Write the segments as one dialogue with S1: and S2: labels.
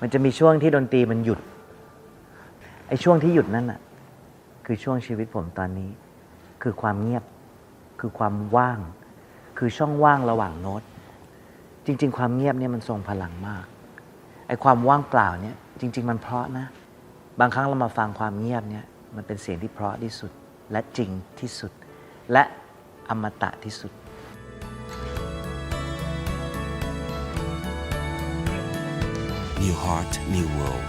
S1: มันจะมีช่วงที่ดนตรีมันหยุด ไอ้ช่วงที่หยุดนั่นน่ะ คือช่วงชีวิตผมตอนนี้ คือความเงียบ คือความว่าง คือช่องว่างระหว่างโน้ต จริง ๆ ความเงียบเนี่ยมันทรงพลังมาก ไอ้ความว่างเปล่าเนี่ย จริง ๆ มันเพราะนะ บางครั้งเรามาฟังความเงียบเนี่ย มันเป็นเสียงที่เพราะที่สุด และจริงที่สุด และอมตะที่สุด
S2: New Heart New World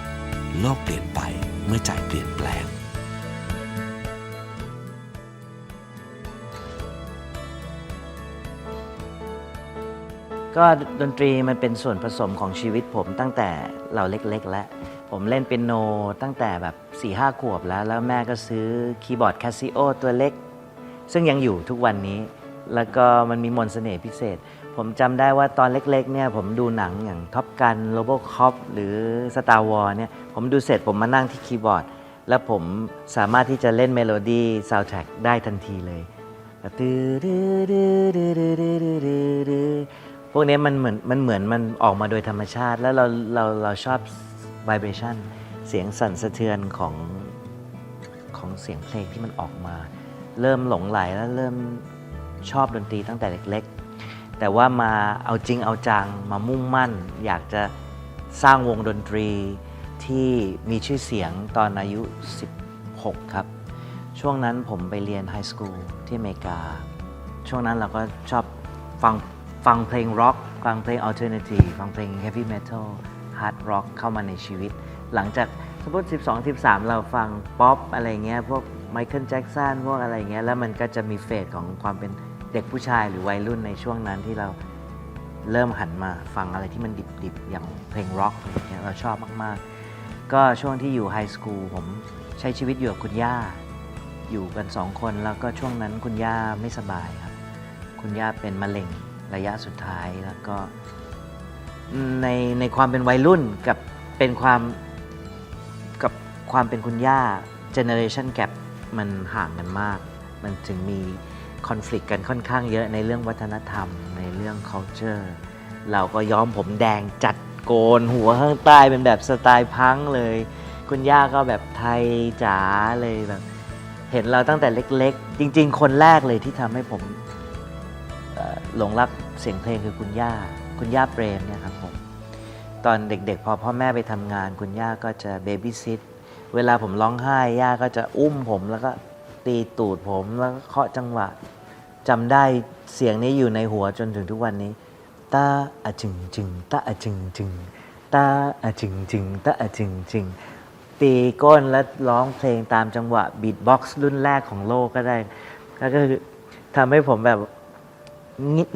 S2: โลกเปลี่ยนไปเมื่อใจเปลี่ยนแปลง
S1: ก็ดนตรีมันเป็นส่วนผสมของชีวิตผมตั้งแต่เราเล็กๆ แล้ว ผมเล่นเปียโนตั้งแต่แบบ4ี่ห้าขวบแล้ว แล้วแม่ก็ซื้อคีย์บอร์ดแคสซิโอตัวเล็ก ซึ่งยังอยู่ทุกวันนี้ แล้วก็มันมีมนต์เสน่ห์พิเศษ ผมจำได้ว่าตอนเล็กๆเนี่ยผมดูหนังอย่างท็อปกันโรโบคอปหรือ Star w a r เนี่ยผมดูเสร็จผมมานั่งที่คีย์บอร์ด แล้วผมสามารถที่จะเล่นเมโลดี้ซาวด์แทร็กได้ทันทีเลยพวกนี้มันเหมือนมันเหมือนมันออกมาโดยธรรมชาติ แล้วเราเราเราชอบวิเบชันเสียงสั่นสะเทือนของของเสียงเพลงที่มันออกมา เริ่มหลงไหลแล้วเริ่มชอบดนตรีตั้งแต่เล็ก แต่ว่ามาเอาจริงเอาจังมามุ่งมั่น อยากจะสร้างวงดนตรีที่มีชื่อเสียงตอนอายุ 16 ครับ ช่วงนั้นผมไปเรียนไฮสคูลที่อเมริกา ช่วงนั้นเราก็ชอบฟังฟังเพลงร็อกฟังเพลงอัลเทอร์เนทีฟังเพลงเฮฟวี่เมทัลฮาร์ดร็อกเข้ามาในชีวิต หลังจากสมมติ 12 13 เราฟังป๊อปอะไรเงี้ยพวกไมเคิลแจ็กสันพวกอะไรเงี้ยแล้วมันก็จะมีเฟสของความเป็น เด็กผู้ชายหรือวัยรุ่นในช่วงนั้นที่เราเริ่มหันมาฟังอะไรที่มันดิบๆ อย่างเพลงร็อกอะไรเงี้ยเราชอบมากๆ ก็ช่วงที่อยู่ไฮสคูลผมใช้ชีวิตอยู่กับคุณย่า อยู่กันสองคนแล้วก็ช่วงนั้นคุณย่าไม่สบายครับ คุณย่าเป็นมะเร็งระยะสุดท้ายแล้วก็ในในความเป็นวัยรุ่นกับเป็นความกับความเป็นคุณย่า generation gap มันห่างกันมาก มันถึงมี คอน FLICT กันค่อนข้างเยอะในเรื่องวัฒนธรรม ในเรื่อง culture เราก็ย้อมผมแดงจัดโกนหัวข้างใต้เป็นแบบสไตล์พังเลย คุณย่าก็แบบไทยจ๋าเลยแบบเห็นเราตั้งแต่เล็กๆ จริง ๆ คนแรกเลยที่ทำให้ผมหลงรักเสียงเพลงคือคุณย่า คุณย่าเปรมเนี่ยครับผม ตอนเด็กๆ พอพ่อแม่ไปทำงาน คุณย่าก็จะเบบี้ซิทเวลาผมร้องไห้ย่าก็จะอุ้มผมแล้วก็ ตีตูดผมแล้วก็เคาะจังหวะจำได้เสียงนี้อยู่ในหัวจนถึงทุกวันนี้ตาอะจึงจึงตาอะจึงจึงตาอะจึงจึงตาอะจึงจึงตีก้นและร้องเพลงตามจังหวะบีทบ็อกซ์รุ่นแรกของโลกก็ได้แล้วก็คือทำให้ผมแบบ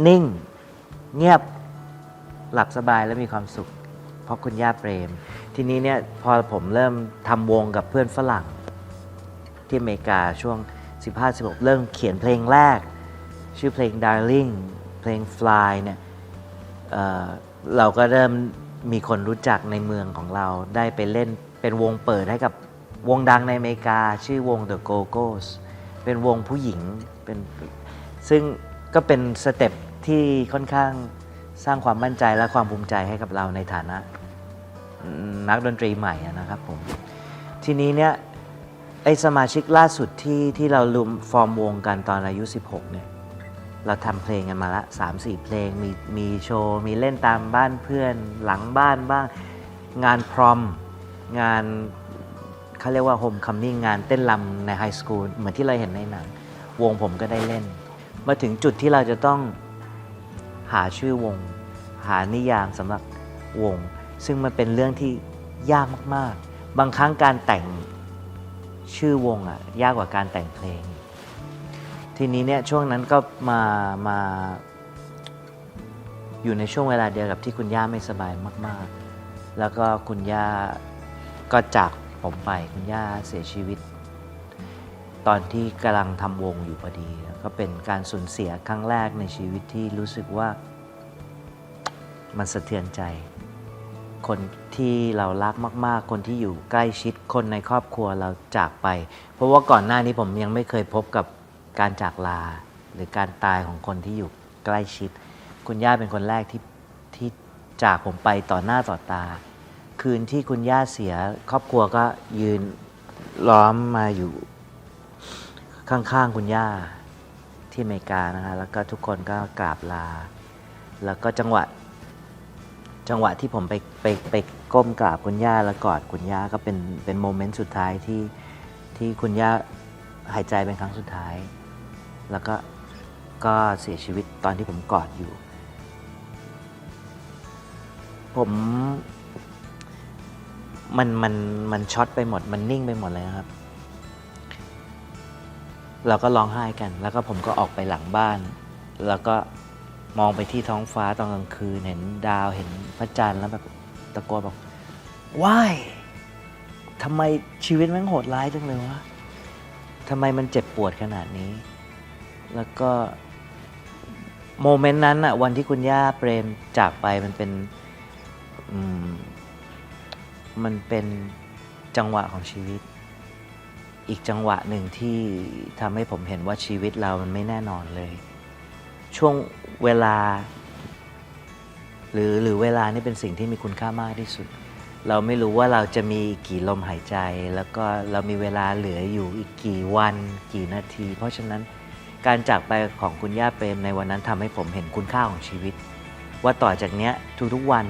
S1: นิ่ง เงียบหลับสบายและมีความสุข เพราะคุณย่าเปรม ทีนี้เนี่ยพอผมเริ่มทำวงกับเพื่อนฝรั่ง ที่อเมริกาช่วง 15-16 เริ่มเขียนเพลงแรก ชื่อเพลง Darling เพลง Fly เนี่ยเเราก็เริ่มมีคนรู้จักในเมืองของเราได้ไปเล่นเป็นวงเปิดให้กับวงดังในอเมริกา ชื่อวง The Go-Go's เป็นวงผู้หญิงเป็นซึ่งก็เป็นสเต็ปที่ค่อนข้างสร้างความมั่นใจและความภูมิใจให้กับเราในฐานะนักดนตรีใหม่นะครับผม ทีนี้เนี่ย ไอสมาชิกล่าสุดที่ที่เรารวมฟอร์มวงกันตอนอายุ 16 เนี่ย เราทำเพลงกันมาละ 3 4 เพลงมีมีโชว์ มีเล่นตามบ้านเพื่อนหลังบ้านบ้าง งานพรอม งานเขาเรียกว่าโฮมคัมมิ่งงานเต้นรำในไฮสคูลเหมือนที่เราเห็นในหนัง วงผมก็ได้เล่น มาถึงจุดที่เราจะต้องหาชื่อวง หานิยามสำหรับวง ซึ่งมันเป็นเรื่องที่ยากมากๆ บางครั้งการแต่ง ชื่อวงอะยากกว่าการแต่งเพลง ทีนี้เนี่ยช่วงนั้นก็มามาอยู่ในช่วงเวลาเดียวกับที่คุณย่าไม่สบายมาก ๆ แล้วก็คุณย่าก็จากผมไปคุณย่าเสียชีวิต ตอนที่กำลังทำวงอยู่พอดี ก็เป็นการสูญเสียครั้งแรกในชีวิตที่รู้สึกว่ามันสะเทือนใจ คนที่เรารักมาก ๆ คนที่อยู่ใกล้ชิดคนในครอบครัวเราจากไป เพราะว่าก่อนหน้านี้ผมยังไม่เคยพบกับการจากลา หรือการตายของคนที่อยู่ใกล้ชิด คุณย่าเป็นคนแรกที่ที่จากผมไปต่อหน้าต่อตา คืนที่คุณย่าเสียครอบครัวก็ยืนล้อมมาอยู่ข้างๆคุณย่าที่อเมริกานะฮะแล้วก็ทุกคนก็กราบลา แล้วก็จังหวะ จังหวะที่ผมไปไปไปก้มกราบคุณย่าแล้วกอดคุณย่าก็เป็นเป็นโมเมนต์สุดท้ายที่ที่คุณย่าหายใจเป็นครั้งสุดท้าย แล้วก็ก็เสียชีวิตตอนที่ผมกอดอยู่ ผมมันมันมันช็อตไปหมดมันนิ่งไปหมดเลยครับ เราก็ร้องไห้กัน แล้วก็ผมก็ออกไปหลังบ้าน แล้วก็ มองไปที่ท้องฟ้าตอนกลางคืนเห็นดาวเห็นพระจันทร์แล้วแบบตะโกนบอกว้ายทำไมชีวิตมันโหดร้ายจังเลยวะทำไมมันเจ็บปวดขนาดนี้ แล้วก็โมเมนต์นั้นอะวันที่คุณย่าเปรมจากไปมันเป็นมมันเป็นจังหวะของชีวิต อีกจังหวะหนึ่งที่ทำให้ผมเห็นว่าชีวิตเรามันไม่แน่นอนเลย ช่วงเวลา หรือหรือเวลานี่เป็นสิ่งที่มีคุณค่ามากที่สุด เราไม่รู้ว่าเราจะมีกกี่ลมหายใจ แล้วก็เรามีเวลาเหลืออยู่อีกกี่วัน กี่นาที เพราะฉะนั้นการจากไปของคุณย่าเปรมในวันนั้นทำให้ผมเห็นคุณค่าของชีวิต ว่าต่อจากเนี้ยทุกๆวัน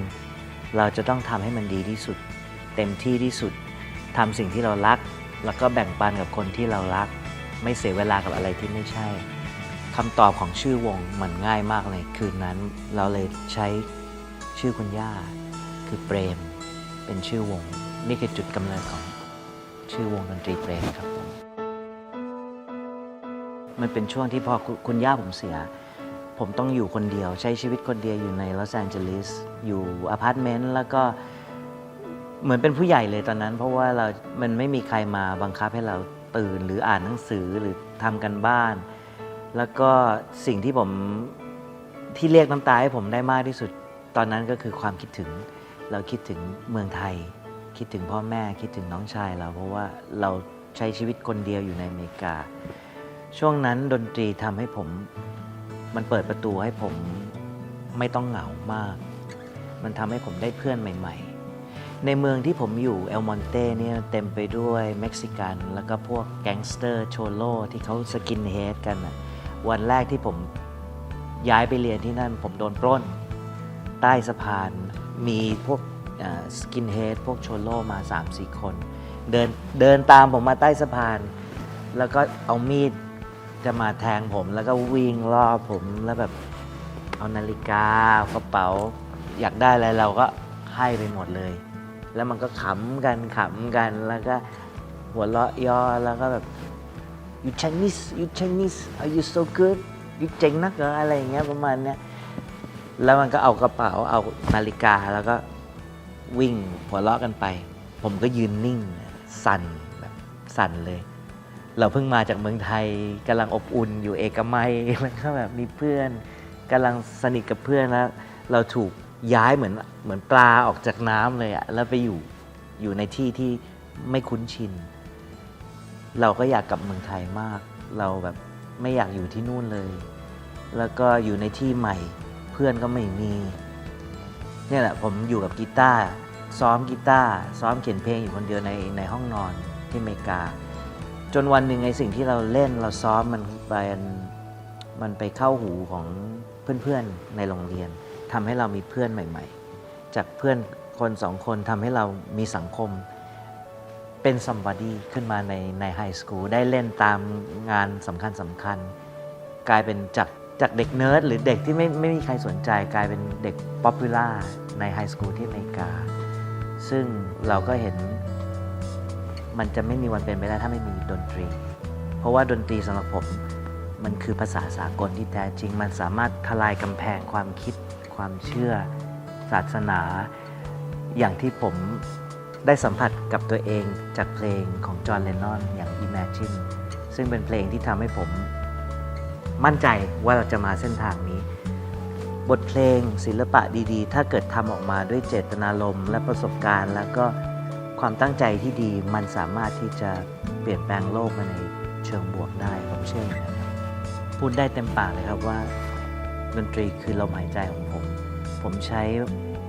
S1: เราจะต้องทำให้มันดีที่สุด เต็มที่ที่สุดทำสิ่งที่เรารัก แล้วก็แบ่งปันกับคนที่เรารัก ไม่เสียเวลากับอะไรที่ไม่ใช่ คำตอบของชื่อวงมันง่ายมากเลยคืนนั้นเราเลยใช้ชื่อคุณย่า คือเปรม เป็นชื่อวง นี่คือจุดกำเนิดของชื่อวงดนตรีเปรมครับผมมันเป็นช่วงที่พอคุณคุณย่าผมเสีย ผมต้องอยู่คนเดียวใช้ชีวิตคนเดียวอยู่ในลอสแอนเจลิสอยู่อพาร์ตเมนต์แล้วก็เหมือนเป็นผู้ใหญ่เลยตอนนั้น เพราะว่าเรา มันไม่มีใครมาบังคับให้เราตื่นหรืออ่านหนังสือหรือทำกันบ้าน แล้วก็สิ่งที่ผมที่เรียกน้ำตาให้ผมได้มากที่สุด ตอนนั้นก็คือความคิดถึง เราคิดถึงเมืองไทย คิดถึงพ่อแม่คิดถึงน้องชายเรา เพราะว่าเราใช้ชีวิตคนเดียวอยู่ในอเมริกา ช่วงนั้นดนตรีทำให้ผมมันเปิดประตูให้ผมไม่ต้องเหงามาก มันทำให้ผมได้เพื่อนใหม่ ๆ ในเมืองที่ผมอยู่เอลมอนเต้เนี่ยเต็มไปด้วยเม็กซิกัน แล้วก็พวกแก๊งสเตอร์โชโลที่เขาสกินเฮดกันน่ะ วันแรกที่ผมย้ายไปเรียนที่นั่น ผมโดนปล้น ใต้สะพานมีพวกสกินเฮดพวกโชโลมา 3-4 คน เดินเดินตามผมมาใต้สะพาน แล้วก็เอามีดจะมาแทงผม แล้วก็วิ่งรอบผมแล้วแบบเอานาฬิกากระเป๋า อยากได้อะไรเราก็ให้ไปหมดเลย แล้วมันก็ขำกันขำกันแล้วก็หัวเราะย่อแล้วก็แบบ you Chinese you Chinese are you so good you เจ๋งนักเหรออะไรอย่างเงี้ยประมาณเนี้ยแล้วมันก็เอากระเป๋าเอานาฬิกาแล้วก็วิ่งหัวเราะกันไป ผมก็ยืนนิ่งสั่นแบบสั่นเลย เราเพิ่งมาจากเมืองไทยกำลังอบอุ่นอยู่เอกมัยแล้วก็แบบมีเพื่อนกำลังสนิทกับเพื่อนแล้วเราถูกย้ายเหมือนเหมือนปลาออกจากน้ำเลยอะแล้วไปอยู่อยู่ในที่ที่ไม่คุ้นชิน เราก็อยากกลับเมืองไทยมาก เราแบบไม่อยากอยู่ที่นู่นเลย แล้วก็อยู่ในที่ใหม่ เพื่อนก็ไม่มีเนี่ยแหละผมอยู่กับกีตาร์ซ้อมกีตาร์ซ้อมเขียนเพลงอยู่คนเดียวในในห้องนอนที่อเมริกา จนวันหนึ่งไอ้สิ่งที่เราเล่นเราซ้อมมันไปมันไปเข้าหูของเพื่อนๆในโรงเรียนทำให้เรามีเพื่อนใหม่ ๆ จากเพื่อนคนสองคนทำให้เรามีสังคม เป็น somebody ขึ้นมาในในไฮสคูลได้เล่นตามงานสำคัญสำคัญ กลายเป็นจากจากเด็กเนิร์ดหรือเด็กที่ไม่ไม่มีใครสนใจกลายเป็นเด็กป๊อปปูล่าในไฮสคูลที่อเมริกา ซึ่งเราก็เห็นมันจะไม่มีวันเป็นไปได้ถ้าไม่มีดนตรี เพราะว่าดนตรีสำหรับผมมันคือภาษาสากลที่แท้จริง มันสามารถทลายกำแพงความคิด ความเชื่อ ศาสนา อย่างที่ผม ได้สัมผัสกับตัวเองจากเพลงของจอห์นเลนนอนอย่าง Imagine ซึ่งเป็นเพลงที่ทำให้ผมมั่นใจว่าเราจะมาเส้นทางนี้ บทเพลงศิลปะดีๆ ถ้าเกิดทำออกมาด้วยเจตนารมณ์และประสบการณ์ แล้วก็ความตั้งใจที่ดีมันสามารถที่จะเปลี่ยนแปลงโลกมาในเชิงบวกได้ผมเชื่ออย่างนั้นพูดได้เต็มปากเลยครับว่า ดนตรีคือลมหายใจของผม ผมใช้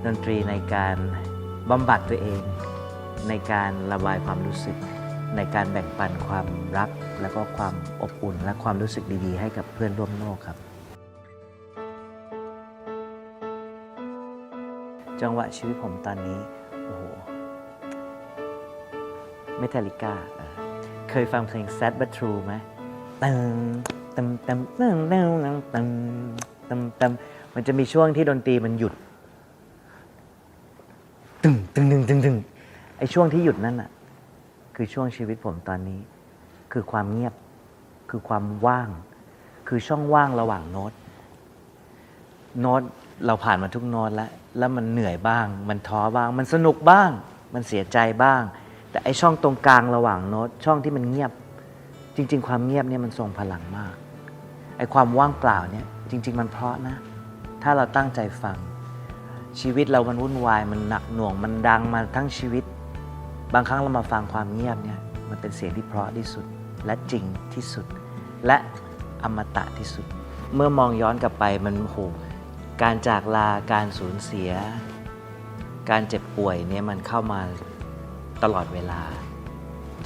S1: ดนตรีในการบำบัดตัวเอง ในการระบายความรู้สึก ในการแบ่งปันความรัก แล้วก็ความอบอุ่นและความรู้สึกดีๆ ให้กับเพื่อนร่วมโลกครับ จังหวะชีวิตผมตอนนี้โอ้โหเมทัลลิก้าเคยฟังเพลง Sad But True ไหมตึงตึมตึมตึมตึมตึมตึมตึมมันจะมีช่วงที่ดนตรีมันหยุดตึงตึงตึงตึงตึง ไอ้ช่วงที่หยุดนั่นน่ะคือช่วงชีวิตผมตอนนี้ คือความเงียบ คือความว่าง คือช่องว่างระหว่างโน้ต โน้ตเราผ่านมาทุกโน้ตแล้ว แล้วมันเหนื่อยบ้าง มันท้อบ้าง มันสนุกบ้าง มันเสียใจบ้าง แต่ไอ้ช่องตรงกลางระหว่างโน้ต ช่องที่มันเงียบ จริง ๆ ความเงียบเนี่ยมันทรงพลังมาก ไอ้ความว่างเปล่าเนี่ย จริง ๆ มันเพราะนะ ถ้าเราตั้งใจฟัง ชีวิตเรามันวุ่นวาย มันหนักหน่วง มันดังมาทั้งชีวิต บางครั้งเรามาฟังความเงียบเนี่ยมันเป็นเสียงที่เพราะที่สุด และจริงที่สุด และอมตะที่สุด เมื่อมองย้อนกลับไปมันโหการจากลาการสูญเสีย การเจ็บป่วยเนี่ยมันเข้ามาตลอดเวลา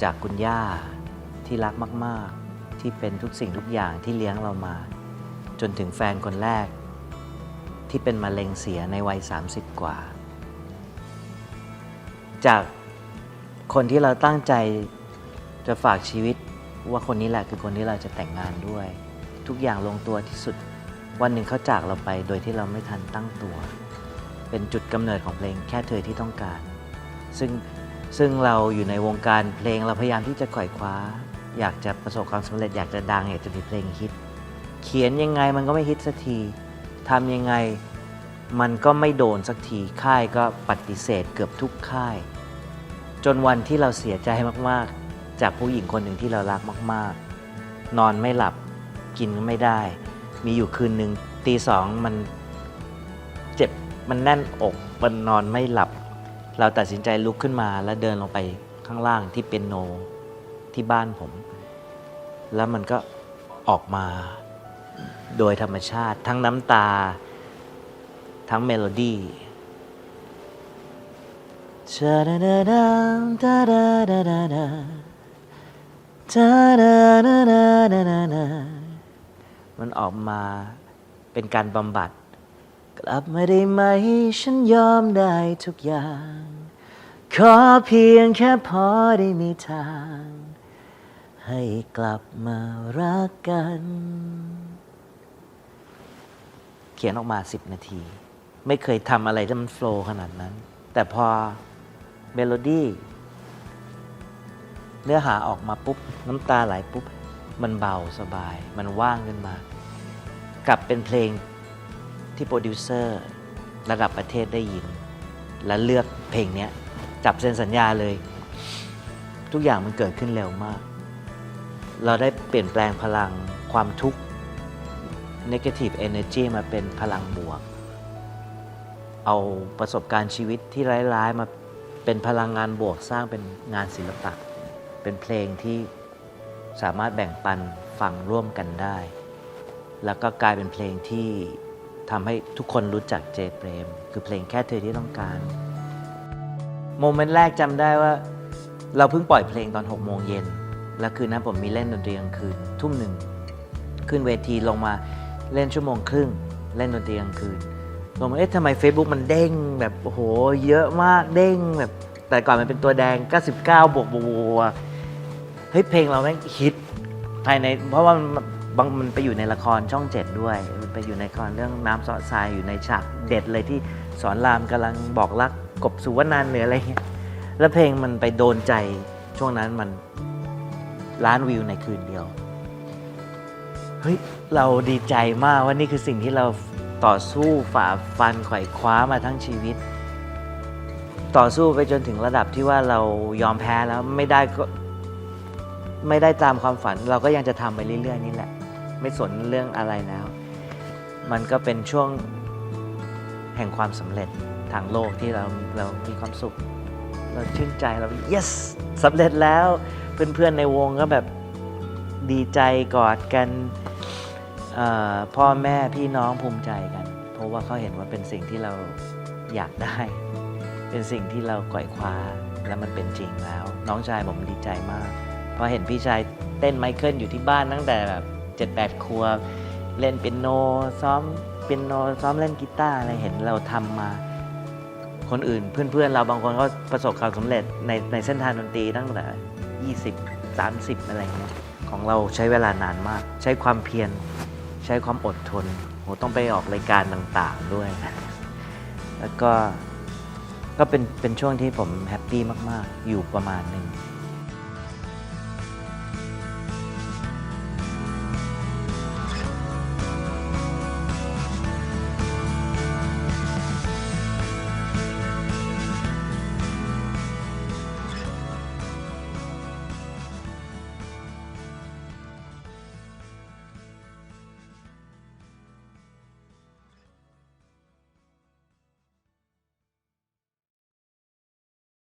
S1: จากคุณย่าที่รักมาก ๆ ที่เป็นทุกสิ่งทุกอย่างที่เลี้ยงเรามา จนถึงแฟนคนแรก ที่เป็นมะเร็งเสียในวัย 30 กว่า จาก คนที่เราตั้งใจจะฝากชีวิตว่าคนนี้แหละคือคนที่เราจะแต่งงานด้วย ทุกอย่างลงตัวที่สุด วันหนึ่งเขาจากเราไปโดยที่เราไม่ทันตั้งตัว เป็นจุดกำเนิดของเพลงแค่เธอที่ต้องการ ซึ่งซึ่งเราอยู่ในวงการเพลงเราพยายามที่จะไขว่คว้า อยากจะประสบความสำเร็จอยากจะดังอยากจะมีเพลงฮิต เขียนยังไงมันก็ไม่ฮิตสักทีทำยังไงมันก็ไม่โดนสักทีค่ายก็ปฏิเสธเกือบทุกค่าย จนวันที่เราเสียใจมากๆ จากผู้หญิงคนหนึ่งที่เรารักมาก ๆ นอนไม่หลับกินไม่ได้ มีอยู่คืนหนึ่งตีสองมันเจ็บมันแน่นอกมันนอนไม่หลับ เราตัดสินใจลุกขึ้นมาแล้วเดินลงไปข้างล่างที่เป็นโนที่บ้านผม แล้วมันก็ออกมาโดยธรรมชาติ ทั้งน้ำตา ทั้งเมโลดี้ ชาดาดาดาดาดาดาดาดาดาดาดาดาดาดามันออกมาเป็นการบำบัด กลับมาได้ไหม ฉันยอมได้ทุกอย่าง ขอเพียงแค่พอได้มีทาง ให้กลับมารักกัน เขียนออกมา10นาที ไม่เคยทำอะไรที่มันโฟล์ขนาดนั้น แต่พอ เมโลดี้เนื้อหาออกมาปุ๊บ น้ำตาไหลปุ๊บ มันเบาสบาย มันว่างขึ้นมา กลับเป็นเพลงที่โปรดิวเซอร์ระดับประเทศได้ยิน และเลือกเพลงนี้จับเซ็นสัญญาเลย ทุกอย่างมันเกิดขึ้นเร็วมาก เราได้เปลี่ยนแปลงพลังความทุกข์ negative energy มาเป็นพลังบวก เอาประสบการณ์ชีวิตที่ร้ายๆมา เป็นพลังงานบวกสร้างเป็นงานศิลปะ เป็นเพลงที่สามารถแบ่งปันฟังร่วมกันได้ แล้วก็กลายเป็นเพลงที่ทำให้ทุกคนรู้จักเจเปรม คือเพลงแค่เธอที่ต้องการ โมเมนต์แรกจำได้ว่าเราเพิ่งปล่อยเพลงตอน6โมงเย็น แล้วคืนนั้นผมมีเล่นดนตรีกลางคืนทุ่มหนึ่ง ขึ้นเวทีลงมาเล่นชั่วโมงครึ่ง เล่นดนตรีกลางคืน ลงมาเอ๊ะทำไม Facebook มันเด้งแบบโอ้โหเยอะมากเด้งแบบ แต่ก่อนมันเป็นตัวแดง 99 บวกบวกบวเฮ้ยเพลงเราแม่งฮิตภายในเพราะว่ามันบางมันไปอยู่ในละครช่องเจ็ดด้วย มันไปอยู่ในละครเรื่องน้ำซอสทรายอยู่ในฉากเด็ดเลยที่สอนรามกำลังบอกรักกบสุวรรณานเหนืออะไรเงี้ยแล้วเพลงมันไปโดนใจช่วงนั้นมันล้านวิวในคืนเดียว เฮ้ย เราดีใจมากว่านี่คือสิ่งที่เรา ต่อสู้ฝ่าฟันไขว่คว้ามาทั้งชีวิต ต่อสู้ไปจนถึงระดับที่ว่าเรายอมแพ้แล้วไม่ได้ก็ไม่ได้ตามความฝันเราก็ยังจะทำไปเรื่อยๆนี่แหละ ไม่สนเรื่องอะไรแล้ว มันก็เป็นช่วงแห่งความสำเร็จทางโลกที่เราเรามีความสุข เราชื่นใจเรา yes สำเร็จแล้วเพื่อนๆในวงก็แบบดีใจกอดกัน พ่อแม่พี่น้องภูมิใจกัน เพราะว่าเขาเห็นว่าเป็นสิ่งที่เราอยากได้ เป็นสิ่งที่เราก่อยคว้าแล้วมันเป็นจริงแล้ว น้องชายผมดีใจมากพราะเห็นพี่ชายเต้นไมเคิลอยู่ที่บ้านตั้งแต่แบบเจ็ดแปดครัวเล่นเปียโนซ้อมเปียโนซ้อมเล่นกีตาร์อะไรเห็นเราทำมาคนอื่น เพื่อนๆ เราบางคนก็ประสบความสำเร็จในในเส้นทางดนตรีตั้งแต่20 30 อะไรเงี้ยของเราใช้เวลานานมาก ใช้ความเพียร ใช้ความอดทนโหต้องไปออกรายการต่างๆด้วย แล้วก็ก็เป็นเป็นช่วงที่ผมแฮปปี้มาก ๆ อยู่ประมาณหนึ่ง